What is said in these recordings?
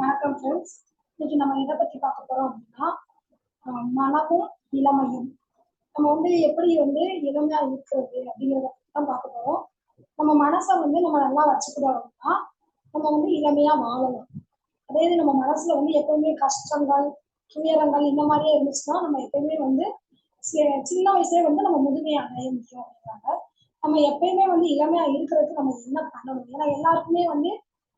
வணக்கம் ஃப்ரெண்ட்ஸ் இன்னைக்கு நம்ம எதை பத்தி பார்க்க போறோம் அப்படின்னா மனமும் இளமையும். நம்ம வந்து எப்படி வந்து இளமையா இருக்கிறது அப்படிங்கிறத தான் பார்க்க போறோம். நம்ம மனசை வந்து நம்ம நல்லா வச்சுக்கிறோம் அப்படின்னா நம்ம வந்து இளமையா வாழலாம். அதே இது நம்ம மனசுல வந்து எப்பவுமே கஷ்டங்கள் துயரங்கள் இந்த மாதிரியே இருந்துச்சுன்னா நம்ம எப்பயுமே வந்து சின்ன வயசுலேயே வந்து நம்ம முதுமையை அடைய முடியும் அப்படிங்கிறாங்க நம்ம எப்பயுமே வந்து இளமையா இருக்கிறதுக்கு நம்ம என்ன பண்ணணும்? ஏன்னா எல்லாருக்குமே வந்து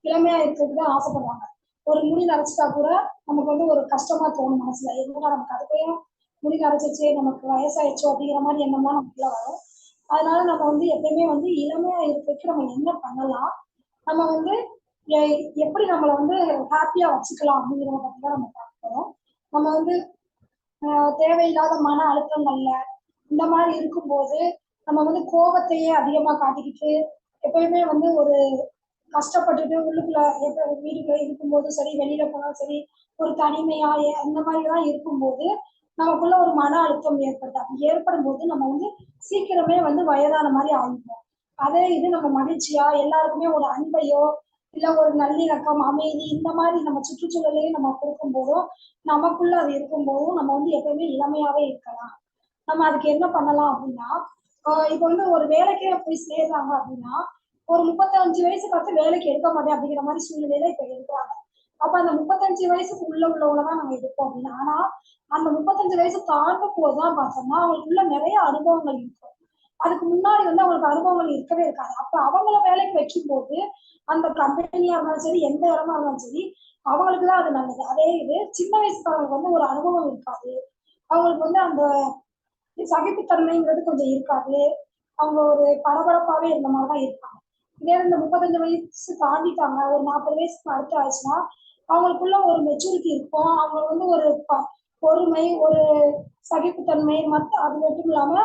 இளமையா இருக்கிறதுக்கு தான் ஆசைப்படுறாங்க ஒரு முடி நரைச்சிட்டா கூட நமக்கு வந்து ஒரு கஷ்டமா தோணும் மனசுல. எதுனா நமக்கு அதுக்கையும் முடி நரைச்சிச்சு நமக்கு வயசாயிடுச்சோ அப்படிங்கிற மாதிரி எண்ணம்லாம் நமக்குள்ள வரும். அதனால நம்ம வந்து எப்பயுமே வந்து இளமையா இருக்கிறதுக்கு நம்ம என்ன பண்ணலாம்? நம்ம வந்து எப்படி நம்மளை வந்து ஹாப்பியா வச்சுக்கலாம் அப்படிங்கிறத பத்தி தான் நம்ம பார்க்க போறோம். நம்ம வந்து தேவையில்லாத மன அழுத்தங்கள்ல இந்த மாதிரி இருக்கும்போது நம்ம வந்து கோபத்தையே அதிகமா காட்டிக்கிட்டு எப்பயுமே வந்து ஒரு கஷ்டப்பட்டுட்டு உள்ளுக்குள்ள எப்ப வீட்டுக்குள்ள இருக்கும்போது சரி வெளியில போனாலும் சரி ஒரு தனிமையா அந்த மாதிரி எல்லாம் இருக்கும்போது நமக்குள்ள ஒரு மன அழுத்தம் ஏற்படுது. ஏற்படும் போது நம்ம வந்து சீக்கிரமே வந்து வயதான மாதிரி ஆகிப்போம் அதே இது நம்ம மகிழ்ச்சியா எல்லாருக்குமே ஒரு அன்பையோ இல்ல ஒரு நல்லிணக்கம் அமைதி இந்த மாதிரி நம்ம சுற்றுச்சூழலையும் நம்ம கொடுக்கும் போதும் நமக்குள்ள அது இருக்கும் போதும் நம்ம வந்து எப்பயுமே இளமையாவே இருக்கலாம். நம்ம அதுக்கு என்ன பண்ணலாம் அப்படின்னா இப்போ வந்து ஒரு வேலைக்கே போய் சேர்றாங்க அப்படின்னா ஒரு முப்பத்தஞ்சு வயசு பார்த்து வேலைக்கு எடுக்க மாட்டேன் அப்படிங்கிற மாதிரி சூழ்நிலையில இப்ப இருக்கிறாங்க. அப்ப அந்த முப்பத்தஞ்சு வயசுக்கு உள்ள உள்ளவங்கள தான் நம்ம எடுப்போம் அப்படின்னா. ஆனா அந்த முப்பத்தஞ்சு வயசு தாண்டும் போதுதான் பார்த்தோம்னா அவங்களுக்குள்ள நிறைய அனுபவங்கள் இருக்கும். அதுக்கு முன்னாடி வந்து அவங்களுக்கு அனுபவங்கள் இருக்கவே இருக்காது. அப்ப அவங்கள வேலைக்கு வைக்கும் போது அந்த கம்பெனியா இருந்தாலும் சரி எந்த இடமா இருந்தாலும் சரி அவங்களுக்கு தான் அது நல்லது. அதே இது சின்ன வயசுக்காரங்களுக்கு வந்து ஒரு அனுபவம் இருக்காது. அவங்களுக்கு வந்து அந்த சகிப்புத்தன்மைங்கிறது கொஞ்சம் இருக்காது. அவங்க ஒரு பரபரப்பாவே இருந்த மாதிரி தான் இருப்பாங்க. இதே இந்த முப்பத்தஞ்சு வயசு தாண்டிட்டாங்க. ஒரு நாற்பது வயசுக்கு அடுத்து ஆச்சுன்னா அவங்களுக்குள்ள ஒரு மெச்சூரிட்டி இருக்கும். அவங்க வந்து ஒரு ப- பொறுமை ஒரு சகிப்புத்தன்மை மற்ற அது மட்டும் இல்லாம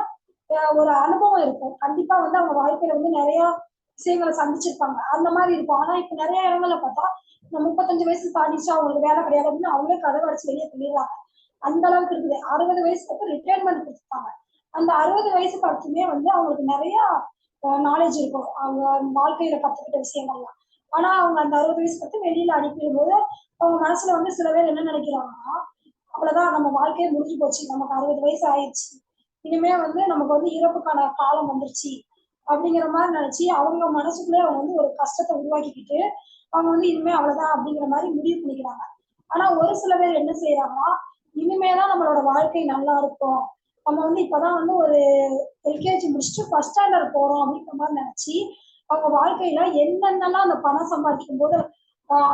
ஒரு அனுபவம் இருக்கும். கண்டிப்பா வந்து அவங்க வாழ்க்கையில வந்து நிறைய விஷயங்களை சந்திச்சிருப்பாங்க. அந்த மாதிரி இருக்கும். ஆனா இப்ப நிறைய இடங்கள்ல பார்த்தா இந்த முப்பத்தஞ்சு வயசு தாண்டிச்சு அவங்களுக்கு வேலை கிடையாது அப்படின்னு அவங்களே கதவை அடிச்சு வெளியே தள்ளிடுறாங்க. அந்த அளவுக்கு இருக்குது. அறுபது வயசுக்கு அப்புறம் ரிட்டையர்மெண்ட் கொடுத்துருக்காங்க. அந்த அறுபது வயசு அடுத்துமே வந்து அவங்களுக்கு நிறைய நாலேஜ் இருக்கும். அவங்க வாழ்க்கையில கத்துக்கிட்ட விஷயங்கள்லாம். ஆனா அவங்க அந்த அறுபது வயசு பத்தி வெளியில அனுப்பிடும் போது அவங்க மனசுல வந்து சில பேர் என்ன நினைக்கிறாங்கன்னா அவ்வளவுதான் நம்ம வாழ்க்கையே முடிஞ்சு போச்சு. நமக்கு அறுபது வயசு ஆயிடுச்சு. இனிமே வந்து நமக்கு வந்து இறப்புக்கான காலம் வந்துருச்சு. அப்படிங்கிற மாதிரி நினைச்சு அவங்க மனசுக்குள்ளே அவங்க வந்து ஒரு கஷ்டத்தை உருவாக்கிக்கிட்டு அவங்க வந்து இனிமே அவ்வளவுதான் அப்படிங்கிற மாதிரி முடிவு பண்ணிக்கிறாங்க. ஆனா ஒரு சில பேர் என்ன செய்யறாங்கன்னா இனிமேதான் நம்மளோட வாழ்க்கை நல்லா இருக்கும். நம்ம வந்து இப்பதான் வந்து ஒரு எல்கேஜி முடிச்சுட்டு ஃபர்ஸ்ட் ஸ்டாண்டர்ட் போறோம் அப்படின்ற மாதிரி நினைச்சு அவங்க வாழ்க்கையில என்னென்னலாம் அந்த பணம் சம்பாதிக்கும் போது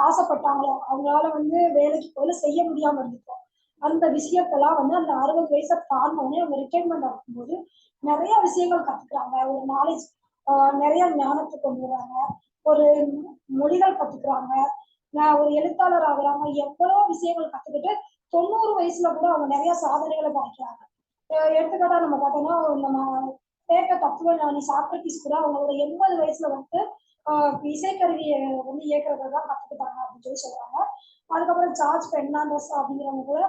ஆசைப்பட்டாங்களோ அவங்களால வந்து வேலைக்கு போல செய்ய முடியாம இருந்துக்கும் அந்த விஷயத்தெல்லாம் வந்து அந்த அறுபது வயசை தாண்டோடனே அவங்க ரிட்டைர்மெண்ட் ஆகும்போது நிறைய விஷயங்கள் கத்துக்கிறாங்க. ஒரு நாலேஜ் நிறைய ஞானத்தை கொண்டு வராங்க. ஒரு மொழிகள் கத்துக்கிறாங்க. நான் ஒரு எழுத்தாளர் ஆகுறாங்க. எவ்வளவோ விஷயங்கள் கத்துக்கிட்டு தொண்ணூறு வயசுல கூட அவங்க நிறைய சாதனைகளை படைக்கிறாங்க. எடுத்துக்காட்டா நம்ம பார்த்தோம்னா நம்ம தேக்க தத்துவ ஞானி சாக்ரட்டிஸ் கூட அவங்களோட எண்பது வயசுல வந்து இசைக்கருவியை வந்து இயக்குறதை தான் கத்துக்கிட்டாங்க அப்படின்னு சொல்லி சொல்றாங்க. அதுக்கப்புறம் ஜார்ஜ் பெர்னாண்டஸ் அப்படிங்கிறவங்க கூட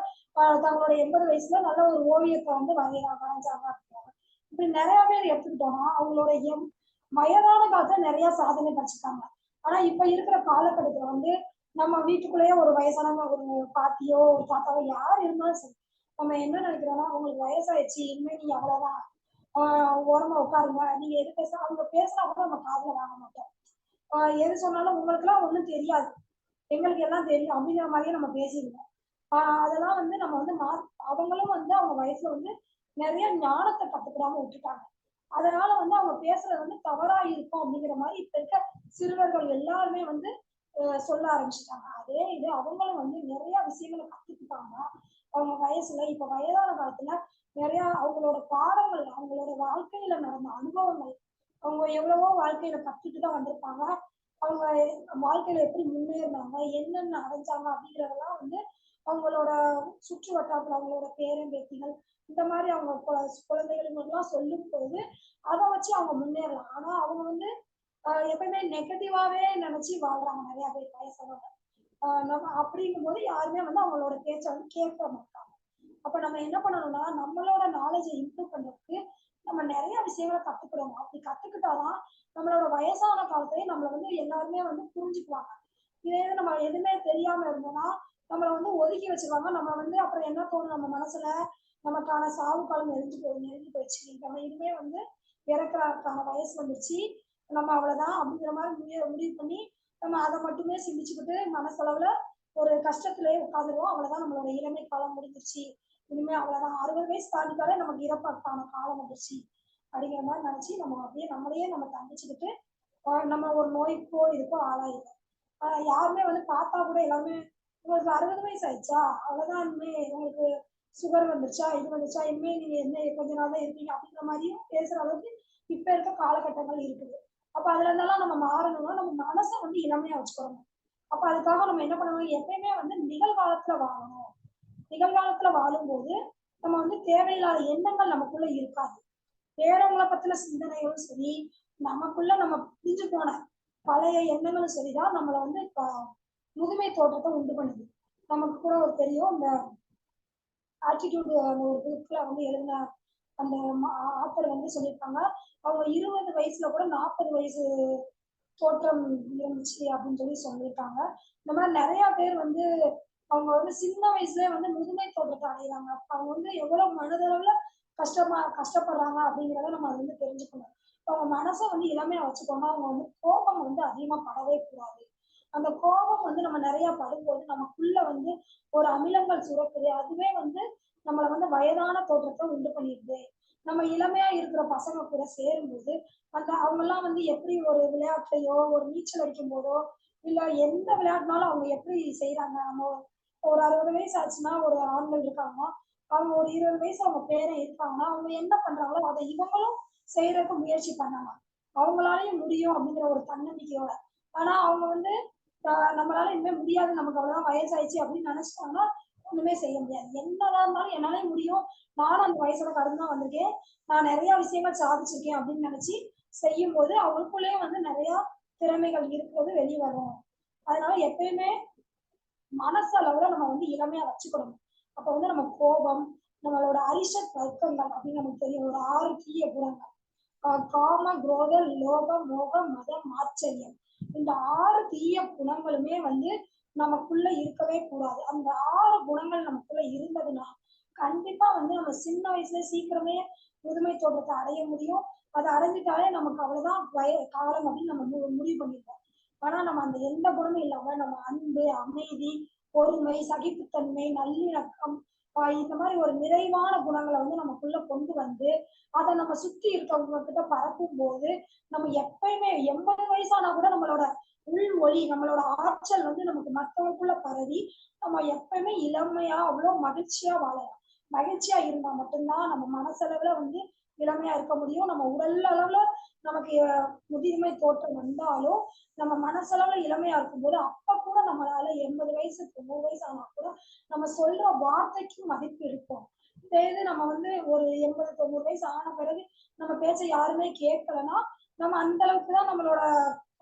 தங்களோட எண்பது வயசுல நல்ல ஒரு ஓவியத்தை வந்து வரைய வரைஞ்சாங்க அப்படிங்கிறாங்க இப்படி நிறைய பேர் எடுத்துக்கிட்டோம்னா அவங்களோட எம் வயதான காலத்துல நிறைய சாதனை படிச்சிருக்காங்க. ஆனா இப்ப இருக்கிற காலகட்டத்துல வந்து நம்ம வீட்டுக்குள்ளேயே ஒரு வயசானவங்க ஒரு பாட்டியோ ஒரு தாத்தாவோ யார் இருந்தாலும் சரி நம்ம என்ன நினைக்கிறோம்னா அவங்களுக்கு வயசாயிடுச்சு இனிமே நீங்க அவ்வளவுதான். ஓரமா உட்காருங்க. நீங்க எது பேச அவங்க பேசினா கூட நம்ம காதுல வாங்க மாட்டோம். எது சொன்னாலும் உங்களுக்கு எல்லாம் ஒண்ணும் தெரியாது. எங்களுக்கு எல்லாம் தெரியும். அப்படிங்கிற மாதிரியே நம்ம பேசிடுவோம். அதெல்லாம் வந்து நம்ம வந்து மா அவங்களும் வந்து அவங்க வயசுல வந்து நிறைய ஞானத்தை கத்துக்கிறாம விட்டுட்டாங்க. அதனால வந்து அவங்க பேசுறது வந்து தவறா இருக்கும் அப்படிங்கிற மாதிரி இப்ப இருக்க சிறுவர்கள் எல்லாருமே வந்து சொல்ல ஆரம்பிச்சுட்டாங்க. அதே இது அவங்களும் வந்து நிறைய விஷயங்களை கத்துக்கிட்டாங்க. அவங்க வயசுல இப்ப வயதான காலத்துல நிறைய அவங்களோட பாடங்கள் அவங்களோட வாழ்க்கையில நடந்த அனுபவங்கள் அவங்க எவ்வளவோ வாழ்க்கையில கத்துட்டு தான் வந்திருப்பாங்க. அவங்க வாழ்க்கையில எப்படி முன்னேறினாங்க என்னென்ன அடைஞ்சாங்க அப்படிங்கறதெல்லாம் வந்து அவங்களோட சுற்று வட்டாரத்துல அவங்களோட பேரன் பேத்திகள் இந்த மாதிரி அவங்க கு- குழந்தைகளுக்கெல்லாம் சொல்லும் போது அதை வச்சு அவங்க முன்னேறலாம். ஆனா அவங்க வந்து எப்பயுமே நெகட்டிவாவே நினைச்சு வாழ்றாங்க நிறைய பேர் வயசானவங்க. நம்ம அப்படிங்கும் போது யாருமே வந்து அவங்களோட பேச்சை வந்து கேட்க மாட்டாங்க. அப்ப நம்ம என்ன பண்ணணும்னா நம்மளோட நாலேஜை இம்ப்ரூவ் பண்றதுக்கு நம்ம நிறைய விஷயங்களை கத்துக்கிறோம் அப்படி கத்துக்கிட்டாதான் நம்மளோட வயசான காலத்திலேயே நம்மள வந்து எல்லாருமே வந்து புரிஞ்சுக்குவாங்க. இதே நம்ம எதுவுமே தெரியாம இருந்தோம்னா நம்மளை வந்து ஒதுக்கி வச்சிருவாங்க. நம்ம வந்து அப்புறம் என்ன தோணும்? நம்ம மனசுல நமக்கான சாவு காலம் நெருங்கி போய் நெருங்கி போயிடுச்சு. நம்ம இனிமே வந்து இறக்குறதுக்கான வயசு வந்துச்சு நம்ம அவ்வளவுதான் அப்படிங்கிற மாதிரி முடிவு பண்ணி நம்ம அதை மட்டுமே சிந்திச்சுக்கிட்டு மனசளவுல ஒரு கஷ்டத்திலேயே உட்காந்துருவோம் அவ்வளவுதான் நம்மளோட இளமை காலம் முடிஞ்சிருச்சு. இனிமே அவ்வளவுதான். அறுபது வயசு தாண்டிட்டாலே நமக்கு இறப்பான காலம் வந்துருச்சு. அப்படிங்கிற மாதிரி நினைச்சு நம்ம அப்படியே நம்மளையே நம்ம தண்டிச்சுக்கிட்டு நம்ம ஒரு நோய்க்கோ இதுக்கோ ஆளாயிருக்கோம் ஆஹ் யாருமே வந்து பார்த்தா கூட எல்லாமே உங்களுக்கு அறுபது வயசு ஆயிடுச்சா? அவ்வளவுதான் இனிமே உங்களுக்கு சுகர் வந்துருச்சா? இது வந்துருச்சா? இனிமே நீங்க என்ன கொஞ்ச நாள் தான் இருப்பீங்க. அப்படிங்கிற மாதிரியும் பேசுற அளவுக்கு இப்ப இருக்க காலகட்டங்கள் இருக்குது. அப்ப அதுல இருந்தெல்லாம் நம்ம மாறணும்னா நம்ம மனசை வந்து இளமையா வச்சுக்கணும். அப்ப அதுக்காக நம்ம என்ன பண்ணணும்? எப்பயுமே வந்து நிகழ்காலத்துல வாழணும். நிகழ்காலத்துல வாழும்போது நம்ம வந்து தேவையில்லாத எண்ணங்கள் நமக்குள்ள இருக்காது. வேறவங்களை பத்தின சிந்தனைகளும் சரி நமக்குள்ள நம்ம பிரிஞ்சு போன பழைய எண்ணங்களும் சரிதான் நம்மளை வந்து முதுமை தோற்றத்தை உண்டு பண்ணுது. நமக்கு கூட ஒரு தெரியும் இந்த ஆட்டிடியூடு அந்த ஒரு புக்ல வந்து எழுதின அந்த ஆத்தர் வந்து சொல்லியிருப்பாங்க அவங்க இருபது வயசுல கூட நாற்பது வயசு தோற்றம் இருந்துச்சு அப்படின்னு சொல்லி சொல்லியிருக்காங்க. இந்த மாதிரி நிறைய பேர் வந்து அவங்க வந்து சின்ன வயசுலயே வந்து முதுமை தோற்றத்தை அடைகிறாங்க அவங்க வந்து எவ்வளவு மனதளவுல கஷ்டமா கஷ்டப்படுறாங்க அப்படிங்கிறத நம்ம அது வந்து தெரிஞ்சுக்கணும். அவங்க மனசை வந்து இளமையா வச்சுக்கோங்க. அவங்க வந்து கோபம் வந்து அதிகமா படவே கூடாது. அந்த கோபம் வந்து நம்ம நிறைய படும்போது நமக்குள்ள வந்து ஒரு அமிலங்கள் சுரக்குது. அதுவே வந்து நம்மளை வந்து வயதான தோற்றத்தை உண்டு பண்ணிடுது. நம்ம இளமையா இருக்கிற பசங்க கூட சேரும்போது அந்த அவங்க எல்லாம் வந்து எப்படி ஒரு விளையாட்டையோ ஒரு நீச்சல் அடிக்கும் போதோ இல்ல எந்த விளையாட்டுனாலும் அவங்க எப்படி செய்யறாங்க நம்ம ஒரு அறுபது வயசு ஆச்சுன்னா ஒரு ஆண்கள் இருக்காங்கன்னா அவங்க ஒரு இருபது வயசு அவங்க பேரை இருக்காங்கன்னா அவங்க என்ன பண்றாங்களோ அதை இவங்களும் செய்யறதுக்கு முயற்சி பண்ணாங்க அவங்களாலையும் முடியும் அப்படிங்கிற ஒரு தன்னம்பிக்கையோட. ஆனா அவங்க வந்து நம்மளால இனிமே முடியாது. நமக்கு அவ்வளவுதான் வயசாயிடுச்சு அப்படின்னு நினைச்சிட்டாங்கன்னா ஒண்ணுமே செய்ய முடியாது. என்னதான் இருந்தாலும் என்னாலே முடியும். நானும் அந்த வயசோட கடந்து தான் வந்திருக்கேன். நான் நிறைய விஷயங்கள் சாதிச்சிருக்கேன் அப்படின்னு நினைச்சு செய்யும் போது அவங்களுக்குள்ளேயே வந்து நிறைய திறமைகள் இருக்கிறது வெளியே வரும். அதனால எப்பயுமே மனசளவுல நம்ம வந்து இளமையா வச்சுக்கணும். அப்ப வந்து நம்ம கோபம் நம்மளோட அரிஷத் வர்க்கங்கள் அப்படின்னு நமக்கு தெரியும். ஒரு ஆறு தீய குணங்கள். காம குரோத லோக மோக மதம் ஆச்சரியம் இந்த ஆறு தீய குணங்களுமே வந்து நமக்குள்ள இருக்கவே கூடாது. அந்த ஆறு குணங்கள் நமக்குள்ள இருந்ததுன்னா கண்டிப்பா வந்து நம்ம சின்ன வயசுல சீக்கிரமே முதுமை தோற்றத்தை அடைய முடியும். அதை அடைஞ்சிட்டாலே நமக்கு அவ்வளவுதான் வய காலம் அப்படின்னு நம்ம முடிவு பண்ணிருக்கோம் ஆனா நம்ம அந்த எந்த குணமும் இல்லாம நம்ம அன்பு அமைதி பொறுமை சகிப்புத்தன்மை நல்லிணக்கம் இந்த மாதிரி ஒரு நிறைவான குணங்களை வந்து நமக்குள்ள கொண்டு வந்து அதை நம்ம சுத்தி இருக்கவங்க கிட்ட பரப்பும் போது நம்ம எப்பயுமே எண்பது வயசானா கூட நம்மளோட உள் ஒளி நம்மளோட ஆற்றல் வந்து நமக்கு மற்றவங்களுக்குள்ள பரவி நம்ம எப்பயுமே இளமையா அவ்வளோ மகிழ்ச்சியா வாழலாம். மகிழ்ச்சியா இருந்தா மட்டும்தான் நம்ம மனசளவுல வந்து இளமையா இருக்க முடியும். நம்ம உடல் அளவுல நமக்கு முதிர்மை தோற்றம் வந்தாலும் நம்ம மனசளவுல இளமையா இருக்கும்போது அப்ப கூட நம்மளால எண்பது வயசு தொண்ணூறு வயசு ஆனா கூட நம்ம சொல்ற வார்த்தைக்கு மதிப்பு இருக்கும். இதே இது நம்ம வந்து ஒரு எண்பது தொண்ணூறு வயசு ஆன பிறகு நம்ம பேச்ச யாருமே கேட்கலன்னா நம்ம அந்த அளவுக்கு தான் நம்மளோட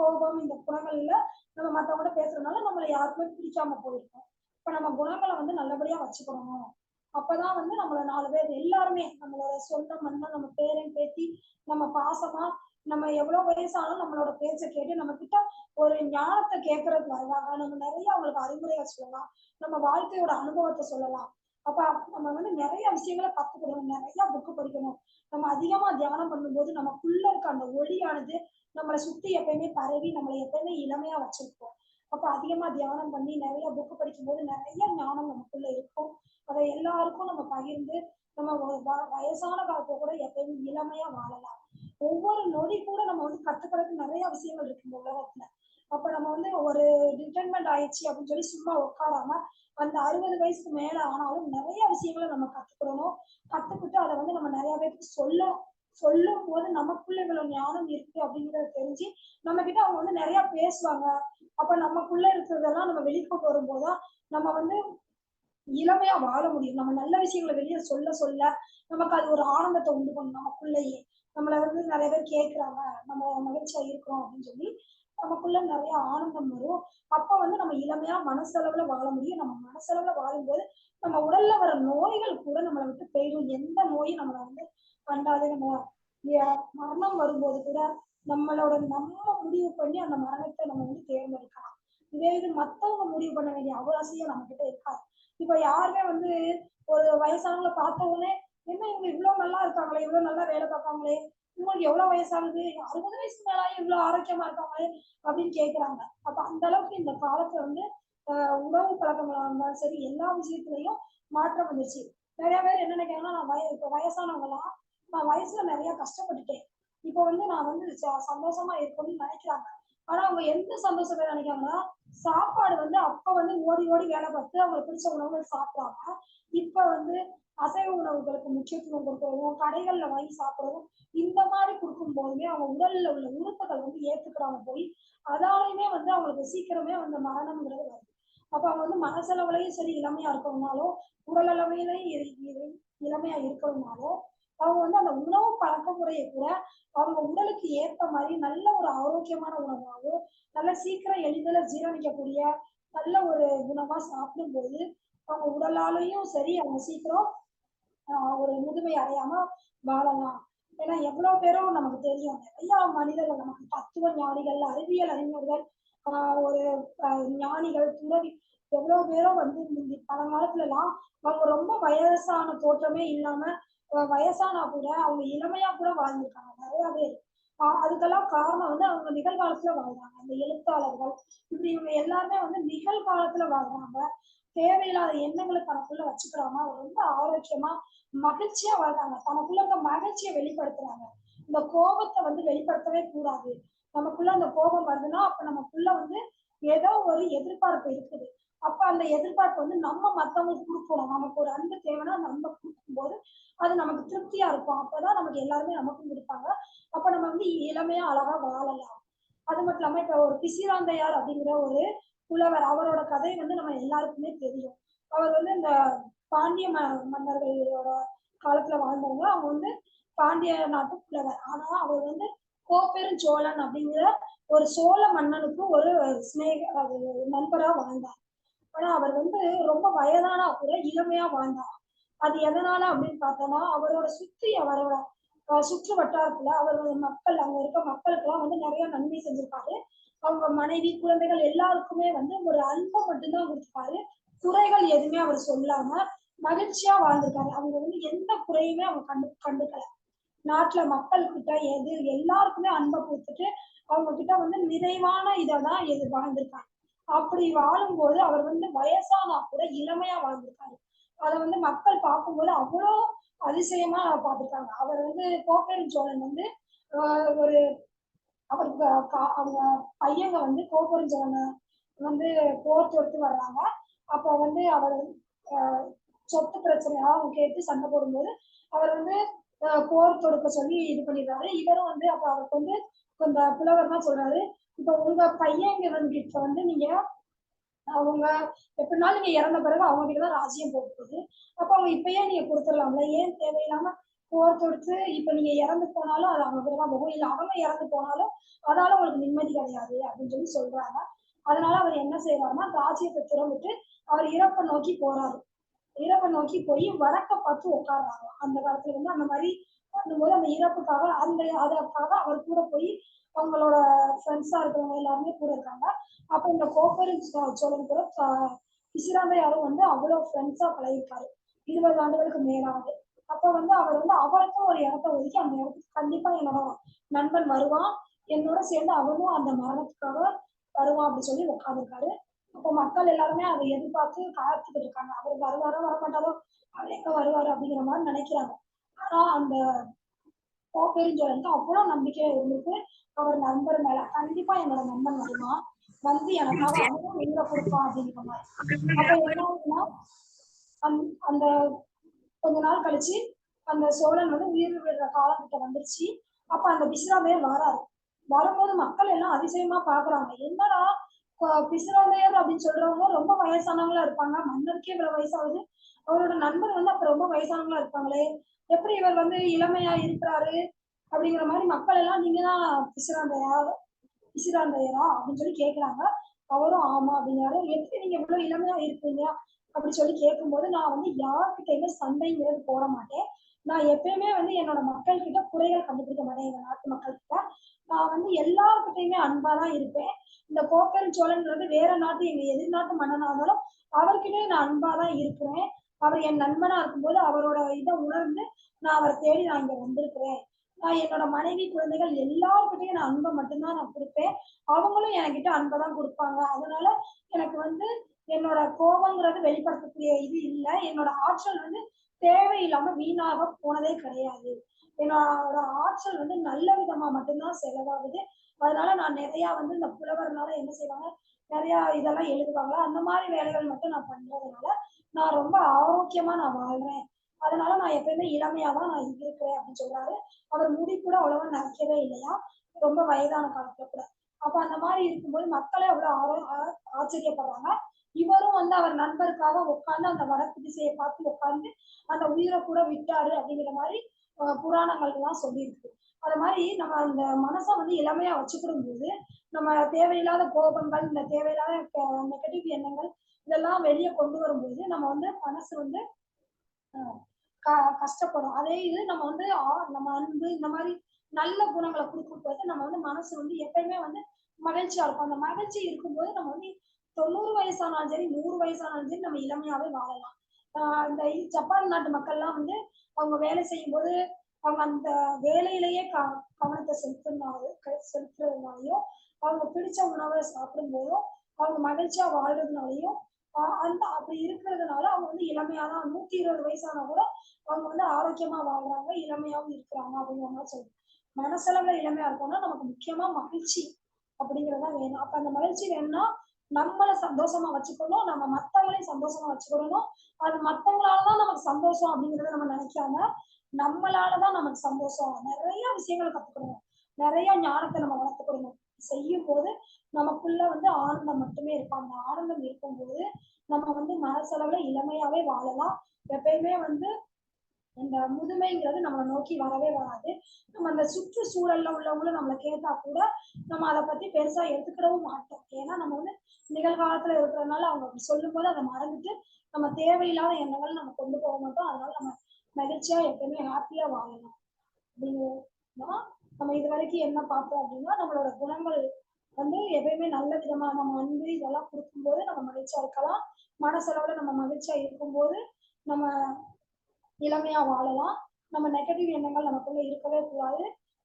கோபம் இந்த குணங்கள்ல நம்ம மத்தவங்க கூட பேசுறதுனால நம்மள யாருக்குமே பிடிக்காம போயிருக்கோம். இப்ப நம்ம குணங்களை வந்து நல்லபடியா வச்சுக்கணும்? அப்பதான் வந்து நம்மள நாலு பேர் எல்லாருமே நம்மளோட சொந்தம் பந்தம் நம்ம பேரன் பேத்தி நம்ம பாசமா நம்ம எவ்வளவு வயசானாலும் நம்மளோட பேச்சை கேட்டு நம்ம கிட்ட ஒரு ஞானத்தை கேட்கறது வருவாங்க. நம்ம நிறைய அவங்களுக்கு அறிவுரைகள் சொல்லலாம். நம்ம வாழ்க்கையோட அனுபவத்தை சொல்லலாம். அப்ப நம்ம வந்து நிறைய விஷயங்களை கத்துக்கணும். நிறைய புக்கு படிக்கணும். நம்ம அதிகமா தியானம் பண்ணும்போது நமக்குள்ள இருக்க அந்த ஒளியானது நம்மளை சுத்தி எப்பயுமே பரவி நம்மளை எப்பயுமே இளமையா வச்சிருக்கோம் அப்ப அதிகமா தியானம் பண்ணி நிறைய புக்கு படிக்கும்போது நிறைய ஞானம் நமக்குள்ள இருக்கும். அதை எல்லாருக்கும் நம்ம பகிர்ந்து நம்ம வ- வ- வயசான காலத்துல கூட எப்பயுமே இளமையா வாழலாம். ஒவ்வொரு நொடி கூட நம்ம வந்து கத்துக்கிறதுக்கு நிறைய விஷயங்கள் இருக்கு இந்த உலகத்துல. அப்ப நம்ம வந்து ஒரு ரிட்டைர்மெண்ட் ஆயிடுச்சு அப்படின்னு சொல்லி சும்மா உட்காராம அந்த அறுபது வயசுக்கு மேல ஆனாலும் நிறைய விஷயங்களை நம்ம கத்துக்கிடணும் கத்துக்கிட்டு அதை வந்து நம்ம நிறைய பேருக்கு சொல்லணும் சொல்லும் போது நமக்குள்ள இவ்வளவு ஞானம் இருக்கு அப்படிங்கறத தெரிஞ்சு நம்ம கிட்ட அவங்க வந்து நிறைய பேசுவாங்க. அப்ப நமக்குள்ள இருக்கிறதெல்லாம் நம்ம வெளிக்கொண்டு வரும்போதுதான் நம்ம வந்து இளமையா வாழ முடியும். நம்ம நல்ல விஷயங்களை வெளியே சொல்ல சொல்ல நமக்கு அது ஒரு ஆனந்தத்தை உண்டு பண்ணும் நமக்குள்ளேயே. நம்மள வந்து நிறைய பேர் கேட்கிறாங்க நம்ம மகிழ்ச்சியா இருக்கிறோம் அப்படின்னு சொல்லி நமக்குள்ள நிறைய ஆனந்தம் வரும். அப்ப வந்து நம்ம இளமையா மனசளவுல வாழ முடியும். நம்ம மனசளவுல வாழும்போது நம்ம உடல்ல வர நோய்கள் கூட நம்மளை விட்டு போயிடும். எந்த நோயும் நம்மளை வந்து பண்ணாதே நம்ம மரணம் வரும்போது கூட நம்மளோட நம்ம முடிவு பண்ணி அந்த மரணத்தை நம்ம வந்து தேர்ந்தெடுக்கலாம். இதே இது மத்தவங்க முடிவு பண்ண வேண்டிய அவசியம் நம்ம கிட்ட இருக்காது. இப்ப யாருமே வந்து ஒரு வயசானவங்களை பார்த்த உடனே என்ன இவங்க இவ்வளவு நல்லா இருக்காங்களே இவ்வளவு நல்லா வேலை பார்க்காங்களே இவங்களுக்கு எவ்வளவு வயசாகுது அறுபது வயசு மேலா இவ்வளவு ஆரோக்கியமா இருக்காங்களே அப்படின்னு கேக்குறாங்க. அப்ப அந்த அளவுக்கு இந்த காலத்துல வந்து உணவு பழக்கங்களா இருந்தாலும் சரி எல்லா விஷயத்துலயும் மாற்றம் வந்துருச்சு. நிறைய பேர் என்ன நினைக்கிறாங்கன்னா நான் வய இப்ப வயசானவங்களாம் நான் வயசுல நிறைய கஷ்டப்பட்டுட்டேன். இப்ப வந்து நான் வந்து ச- சந்தோஷமா இருக்கணும்னு நினைக்கிறாங்க. ஆனா அவங்க எந்த சந்தோஷத்தை நினைக்கிறாங்கன்னா சாப்பாடு வந்து அப்ப வந்து ஓடி ஓடி வேலை பார்த்து அவங்களுக்கு பிடிச்ச உணவுகள் சாப்பிடாம இப்ப வந்து அசைவ உணவுகளுக்கு முக்கியத்துவம் கொடுக்கறதும் கடைகள்ல வாங்கி சாப்பிடறதும் இந்த மாதிரி கொடுக்கும் போதுமே அவங்க உடல்ல உள்ள உறுப்புகள் வந்து ஏத்துக்கிறாங்க போய் அதாலையுமே வந்து அவங்களுக்கு சீக்கிரமே வந்து மரணம்ங்கிறது வருது. அப்ப அவங்க வந்து மனசளவுலயும் சரி இளமையா இருக்கணும்னாலும் உடல் அளவிலையும் இளமையா இருக்கணும்னாலும் அவங்க வந்து அந்த உணவு பழக்க முறையை கூட அவங்க உடலுக்கு ஏத்த மாதிரி நல்ல ஒரு ஆரோக்கியமான உணவாகவும் நல்ல சீக்கிரம் எளிதில் ஜீரணிக்கக்கூடிய நல்ல ஒரு உணவா சாப்பிடும்போது அவங்க உடலாலையும் சரி அவங்க சீக்கிரம் ஒரு முதுமை அடையாம வாழலாம். ஏன்னா எவ்வளவு பேரும் நமக்கு தெரியும் நிறைய மனிதர்கள் நமக்கு தத்துவ ஞானிகள் அறிவியல் அறிஞர்கள் ஆஹ் ஒரு ஞானிகள் துறவி எவ்வளவு பேரும் வந்து பழங்காலத்துல எல்லாம் அவங்க ரொம்ப வயசான தோற்றமே இல்லாம வயசானா கூட அவங்க இளமையா கூட வாழ்ந்திருக்காங்க. நிறைய பேர். அதுக்கெல்லாம் காரணம் வந்து அவங்க நிகழ்காலத்துல வாழ்றாங்க அந்த எழுத்தாளர்கள் இப்படி இவங்க எல்லாருமே வந்து நிகழ்காலத்துல வாழ்றாங்க. தேவையில்லாத எண்ணங்களை தனக்குள்ள வச்சுக்கிறாம ரொம்ப ஆரோக்கியமா மகிழ்ச்சியா வாழ்றாங்க. தனக்குள்ள இருக்க மகிழ்ச்சியை வெளிப்படுத்துறாங்க. இந்த கோபத்தை வந்து வெளிப்படுத்தவே கூடாது. நமக்குள்ள அந்த கோபம் வருதுன்னா அப்ப நமக்குள்ள வந்து ஏதோ ஒரு எதிர்பார்ப்பு இருக்குது. அப்ப அந்த எதிர்பார்ப்பு வந்து நம்ம மத்தவங்களுக்கு கொடுக்கணும். நமக்கு ஒரு அன்பு தேவைன்னா நம்ம கொடுக்கும்போது அது நமக்கு திருப்தியா இருக்கும். அப்பதான் நமக்கு எல்லாருமே நமக்கும் கொடுப்பாங்க. அப்ப நம்ம வந்து இளமையா அழகா வாழலாம். அது மட்டும் இல்லாம இப்ப ஒரு பிசிராந்தையார் அப்படிங்கிற ஒரு புலவர் அவரோட கதை வந்து நம்ம எல்லாருக்குமே தெரியும். அவர் வந்து இந்த பாண்டிய ம மன்னர்களோட காலத்துல வாழ்ந்தவங்க. அவங்க வந்து பாண்டிய நாட்டு புலவர். ஆனா அவர் வந்து கோப்பெருஞ்சோழன் அப்படிங்கிற ஒரு சோழ மன்னனுக்கு ஒரு சிநேக நண்பரா வாழ்ந்தார். ஆனா அவர் வந்து ரொம்ப வயதானா கூட இளமையா வாழ்ந்தார். அது எதனால அப்படின்னு பார்த்தோம்னா அவரோட சுத்தி அவரோட சுற்று வட்டாரத்துல அவரோட மக்கள் அங்க இருக்க மக்களுக்கெல்லாம் வந்து நிறைய நன்மை செஞ்சிருப்பாரு. அவங்க மனைவி குழந்தைகள் எல்லாருக்குமே வந்து ஒரு அன்பை மட்டும்தான் கொடுத்துருக்காரு குறைகள் எதுவுமே அவர் சொல்லாம மகிழ்ச்சியா வாழ்ந்திருக்காரு. அவங்க வந்து எந்த குறையுமே அவங்க கண்டு கண்டுக்கல. நாட்டுல மக்கள் கிட்ட எது எல்லாருக்குமே அன்பை கொடுத்துட்டு அவங்க கிட்ட வந்து நிறைவான இதை தான் எது வாழ்ந்திருக்காங்க அப்படி வாழும்போது அவர் வந்து வயசானா கூட இளமையா வாழ்ந்திருக்காரு. அதை வந்து மக்கள் பார்க்கும்போது அவ்வளோ அதிசயமா பார்த்துருக்காங்க. அவர் வந்து கோப்பெரும் சோழன் வந்து ஒரு அவருக்கு கா- அவங்க பையங்க வந்து கோப்பெரும் சோழனை வந்து போர் தொடுத்து வர்றாங்க. அப்போ வந்து அவர் ஆஹ் சொத்து பிரச்சனையாக அவங்க கேட்டு சண்டை போடும்போது அவர் வந்து போர் தொடுக்க சொல்லி இது பண்ணிடுறாரு. இவரும் வந்து அப்ப அவருக்கு வந்து இந்த புலவர் தான் சொல்றாரு. இப்ப உங்க பையன் கிட்ட வந்து நீங்க அவங்க எப்படினாலும் நீங்க இறந்த பிறகு அவங்க கிட்டதான் ராஜ்யம் போகுது அப்ப அவங்க இப்பயே நீங்க கொடுத்துடலாம்ல. ஏன் தேவையில்லாம போர் தொடுத்து இப்ப நீங்க இறந்து போனாலும் அது அவங்க கிட்டதான் போகும். இல்ல அவங்க இறந்து போனாலும் அதால உங்களுக்கு நிம்மதி கிடையாது அப்படின்னு சொல்லி சொல்றாங்க. அதனால அவர் என்ன செய்யறாருன்னா ராஜ்யத்தை திறந்துட்டு அவர் இறப்பை நோக்கி போறாரு. இறப்பை நோக்கி போய் வடக்க பார்த்து உட்காடுறாங்க அந்த காலத்துல வந்து அந்த மாதிரி பண்ணும்போது அந்த இறப்புக்காக அந்த அதற்காக அவர் கூட போய் அவங்களோட ஃப்ரெண்ட்ஸா இருக்கிறவங்க எல்லாருமே கூட இருக்காங்க. அப்ப இந்த கோப்பரி சோழன் கூட பிசிராந்தையாரும் வந்து அவ்வளவு ஃப்ரெண்ட்ஸா பழகிருக்காரு இருபது ஆண்டுகளுக்கு மேலானது. அப்ப வந்து அவர் வந்து அவருக்கும் ஒரு இடத்த ஒதுக்கி அந்த இடத்துக்கு கண்டிப்பா என்னோட நண்பன் வருவான். என்னோட சேர்ந்து அவனும் அந்த மரணத்துக்காக வருவான் அப்படின்னு சொல்லி உட்காந்துருக்காரு அப்போ மக்கள் எல்லாருமே அதை எதிர்பார்த்து காத்துக்கிட்டு இருக்காங்க. அவர் வருவாரோ வரமாட்டாரோ அவர் எங்க வருவாரு அப்படிங்கிற மாதிரி நினைக்கிறாங்க. ஆனா அந்த கோப்பெருஞ்சோருக்கு அவ்வளவு நம்பிக்கை இருந்துட்டு அவர் நண்பர் மேல கண்டிப்பா என்னோட நண்பன் வருவான் வந்து எனக்காக அவனும் உயிரை கொடுப்பான் அப்படிங்கிற மாதிரி. அப்ப என்ன ஆகுதுன்னா அந்த- கொஞ்ச நாள் கழிச்சு அந்த சோழன் வந்து உயிர் விடுற காலகிட்ட வந்துருச்சு. அப்ப அந்த பிசிராந்தையர் வராரு. வரும்போது மக்கள் எல்லாம் அதிசயமா பாக்குறாங்க. என்னடா கொ- அப்படின்னு சொல்றவங்க ரொம்ப வயசானவங்களா இருப்பாங்க. மன்னருக்கே இவ்வளவு வயசாகுது. அவரோட நண்பர் வந்து அப்ப ரொம்ப வயசானவங்களா இருப்பாங்களே எப்படி இவர் வந்து இளமையா இருக்கிறாரு அப்படிங்கிற மாதிரி மக்கள் எல்லாம் நீங்க தான் பிசிராந்தையா பிசிராந்தையரா அப்படின்னு சொல்லி கேக்குறாங்க. அவரும் ஆமா அப்படிங்கிறாரு. எப்படி நீங்க இவ்வளவு இளமையா இருப்பீங்க? அப்படி சொல்லி கேட்கும்போது நான் வந்து யார்கிட்டயுமே சண்டைங்கிறது போட மாட்டேன். நான் எப்பயுமே வந்து என்னோட மக்கள் கிட்ட குறைகள் கண்டுபிடிக்க மாட்டேன். எங்க நாட்டு மக்கள் கிட்ட நான் வந்து எல்லாருக்கிட்டையுமே அன்பா தான் இருப்பேன். இந்த கோப்பெரும் சோழன்றது வேற நாட்டு எங்க எதிர் நாட்டு இருந்தாலும் அவர்கிட்டயும் நான் அன்பா தான் இருக்கிறேன். அவர் என் நண்பனா இருக்கும்போது அவரோட இதை உணர்ந்து நான் அவரை தேடி நான் இங்க வந்திருக்கிறேன். நான் என்னோட மனைவி குழந்தைகள் எல்லாருக்கிட்டையும் நான் அன்பை மட்டும்தான் நான் கொடுப்பேன். அவங்களும் என்கிட்ட அன்பை தான் கொடுப்பாங்க. அதனால எனக்கு வந்து என்னோட கோபங்கிறது வெளிப்படுத்தக்கூடிய இது இல்லை. என்னோட ஆற்றல் வந்து தேவையில்லாம வீணாக போனதே கிடையாது. என்னோட ஆற்றல் வந்து நல்ல விதமா மட்டும்தான் செலவாகுது. அதனால நான் நிறைய வந்து இந்த புலவர்னால என்ன செய்வாங்க? நிறைய இதெல்லாம் எழுதுவாங்களா? அந்த மாதிரி வேலைகள் மட்டும் நான் பண்றதுனால நான் ரொம்ப ஆரோக்கியமா நான் வாழ்றேன். அதனால நான் எப்பயுமே இளமையா தான் நான் இருக்கிறேன் அப்படின்னு சொல்றாரு. அவர் முடி கூட அவ்வளவா நரைக்கவே இல்லையா? ரொம்ப வயதான காலத்துல கூட. அப்ப அந்த மாதிரி இருக்கும்போது மக்களே அவ்வளவு ஆரோ ஆச்சரியப்படுறாங்க. இவரும் வந்து அவர் நண்பருக்காக உட்கார்ந்து அந்த வடக்கு திசையை பார்த்து உட்கார்ந்து அந்த உயிரை கூட விட்டாரு அப்படிங்கிற மாதிரி புராணங்கள் புராணங்கள்லாம் சொல்லியிருக்கு. அது மாதிரி நம்ம அந்த மனசை வந்து இளமையா வச்சுக்கிடும் போது நம்ம தேவையில்லாத கோபங்கள் இந்த தேவையில்லாத நெகட்டிவ் எண்ணங்கள் இதெல்லாம் வெளியே கொண்டு வரும்போது நம்ம வந்து மனசு வந்து க- கஷ்டப்படும். அதே இது நம்ம வந்து நம்ம அன்பு இந்த மாதிரி நல்ல குணங்களை கொடுக்கும் போது நம்ம வந்து மனசு வந்து எப்பயுமே வந்து மகிழ்ச்சியா இருக்கும். அந்த மகிழ்ச்சி இருக்கும்போது நம்ம வந்து தொண்ணூறு வயசானாலும் சரி நூறு வயசானாலும் சரி நம்ம இளமையாவே வாழலாம். ஆஹ் இந்த ஜப்பான் நாட்டு மக்கள்லாம் வந்து அவங்க வேலை செய்யும் போது அவங்க அந்த வேலையிலேயே க கவனத்தை செலுத்தினாலும் செலுத்துறதுனாலையும் அவங்க பிடிச்ச உணவை சாப்பிடும் போதும் அவங்க மகிழ்ச்சியா வாழ்றதுனாலையும் அந்த அப்படி இருக்கிறதுனால அவங்க வந்து இளமையா தான் நூத்தி இருபது வயசானா கூட அவங்க வந்து ஆரோக்கியமா வாழ்றாங்க இளமையாவும் இருக்கிறாங்க அப்படிங்கிற மாதிரி சொல்லுவாங்க மனசளவுல இளமையா இருக்கணும்னா நமக்கு முக்கியமா மகிழ்ச்சி அப்படிங்கறதா வேணும். அப்ப அந்த மகிழ்ச்சி வேணும்னா நம்மளை சந்தோஷமா வச்சுக்கணும் நம்ம மத்தவங்களையும் சந்தோஷமா வச்சுக்கணும். அது மத்தவங்களாலதான் நமக்கு சந்தோஷம் அப்படிங்கறத நம்ம நினைக்காம நம்மளாலதான் நமக்கு சந்தோஷம். நிறைய விஷயங்களை கத்துக்கணும். நிறைய ஞானத்தை நம்ம வளர்த்துக்கணும். செய்யும் போது நமக்குள்ள வந்து ஆனந்தம் மட்டுமே இருக்கும். அந்த ஆனந்தம் இருக்கும்போது நம்ம வந்து மனசளவுல இளமையாவே வாழலாம். எப்பயுமே வந்து இந்த முதுமைங்கிறது நம்மளை நோக்கி வரவே வராது. நம்ம அந்த சுற்றுச்சூழல்ல உள்ளவங்களும் நம்மளை கேட்டா கூட நம்ம அதை பத்தி பெருசா எடுத்துக்கிடவும் மாட்டோம். ஏன்னா நம்ம வந்து நிகழ்காலத்துல இருக்கிறதுனால அவங்க அப்படி சொல்லும் போது அதை மறந்துட்டு நம்ம தேவையில்லாத எண்ணங்கள் நம்ம கொண்டு போக மாட்டோம். அதனால நம்ம மகிழ்ச்சியா எப்பயுமே ஹாப்பியா வாழலாம். அப்படின்னா நம்ம இது வரைக்கும் என்ன பார்த்தோம் அப்படின்னா நம்மளோட குணங்கள் வந்து எப்பயுமே நல்ல விதமா நம்ம அன்பு இதெல்லாம் கொடுக்கும்போது நம்ம மகிழ்ச்சியா இருக்கலாம். மனசளவுல நம்ம மகிழ்ச்சியா இருக்கும்போது நம்ம இளமையா வாழலாம். நம்ம நெகட்டிவ் எண்ணங்கள் நமக்குள்ள இருக்கவே கூடாது.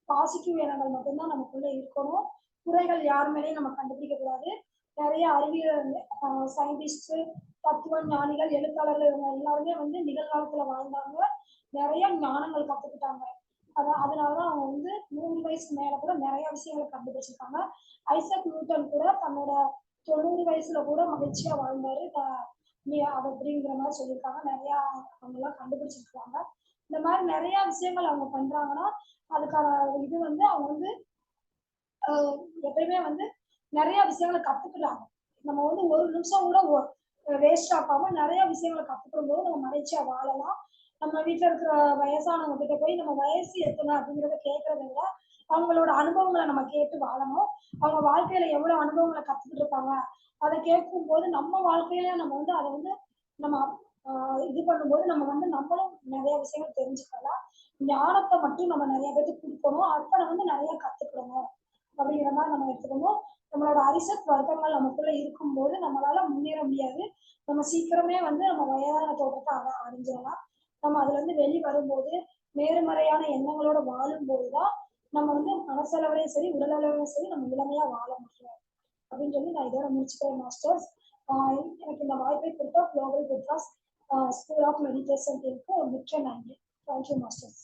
பாசிட்டிவ் எண்ணங்கள் மட்டும்தான் நமக்குள்ள இருக்கணும். குறைகள் யார் மேலேயும் நம்ம கண்டுபிடிக்க கூடாது. நிறைய அறிவியல் சயின்டிஸ்ட் தத்துவ ஞானிகள் எழுத்தாளர்கள் இவங்க எல்லாருமே வந்து நிகழ்காலத்துல வாழ்ந்தாங்க. நிறைய ஞானங்கள் கத்துக்கிட்டாங்க. அதான் அதனாலதான் அவங்க வந்து நூறு வயசு மேல கூட நிறைய விஷயங்களை கண்டுபிடிச்சிருக்காங்க ஐசக் நியூட்டன் கூட தன்னோட தொண்ணூறு வயசுல கூட மகிழ்ச்சியா வாழ்ந்தாரு. அப்படிங்கிற மாதிரி சொல்லியிருக்காங்க. நிறைய அவங்க எல்லாம் கண்டுபிடிச்சிருக்காங்க. இந்த மாதிரி நிறைய விஷயங்கள் அவங்க பண்றாங்கன்னா அதுக்கான இது வந்து அவங்க வந்து எப்பயுமே வந்து நிறைய விஷயங்களை கத்துக்கிறாங்க. நம்ம வந்து ஒரு நிமிஷம் கூட வேஸ்ட் ஆக்காம நிறைய விஷயங்களை கத்துக்கும் போது நம்ம மகிழ்ச்சியா வாழலாம். நம்ம வீட்டுல இருக்கிற வயசானவங்க கிட்ட போய் நம்ம வயசு எத்தனை அப்படிங்கறத கேட்கறத விட அவங்களோட அனுபவங்களை நம்ம கேட்டு வாழணும். அவங்க வாழ்க்கையில எவ்வளவு அனுபவங்களை கத்துக்கிட்டு இருப்பாங்க அதை கேட்கும் போது நம்ம வாழ்க்கையில நம்ம வந்து அதை வந்து நம்ம இது பண்ணும்போது நம்ம வந்து நம்மளும் நிறைய விஷயங்கள் தெரிஞ்சுக்கலாம். ஞானத்தை மட்டும் நம்ம நிறைய பேருக்கு கொடுக்கணும் அப்ப நம்ம வந்து நிறைய கத்துக்கணும் அப்படிங்கிற மாதிரி நம்ம எடுத்துக்கணும். நம்மளோட அரிசத் வர்க்கங்கள் நமக்குள்ள இருக்கும்போது நம்மளால முன்னேற முடியாது. நம்ம சீக்கிரமே வந்து நம்ம வயதான தோட்டத்தை அடைஞ்சிடலாம் நம்ம அதுல இருந்து வெளி வரும்போது நேர்மறையான எண்ணங்களோட வாழும்போதுதான் நம்ம வந்து மனசளவுலையும் சரி உடலளவுலையும் சரி நம்ம இளமையா வாழ முடியும். அப்படின்னு சொல்லி நான் இதோட முடிச்சுக்கிறேன் மாஸ்டர்ஸ் எனக்கு இந்த வாய்ப்பை கொடுத்தா குளோபல் குட்ராஸ் ஸ்கூல் ஆஃப் மெடிடேஷன் இருக்கு மிக்க நன்றி. Thank you masters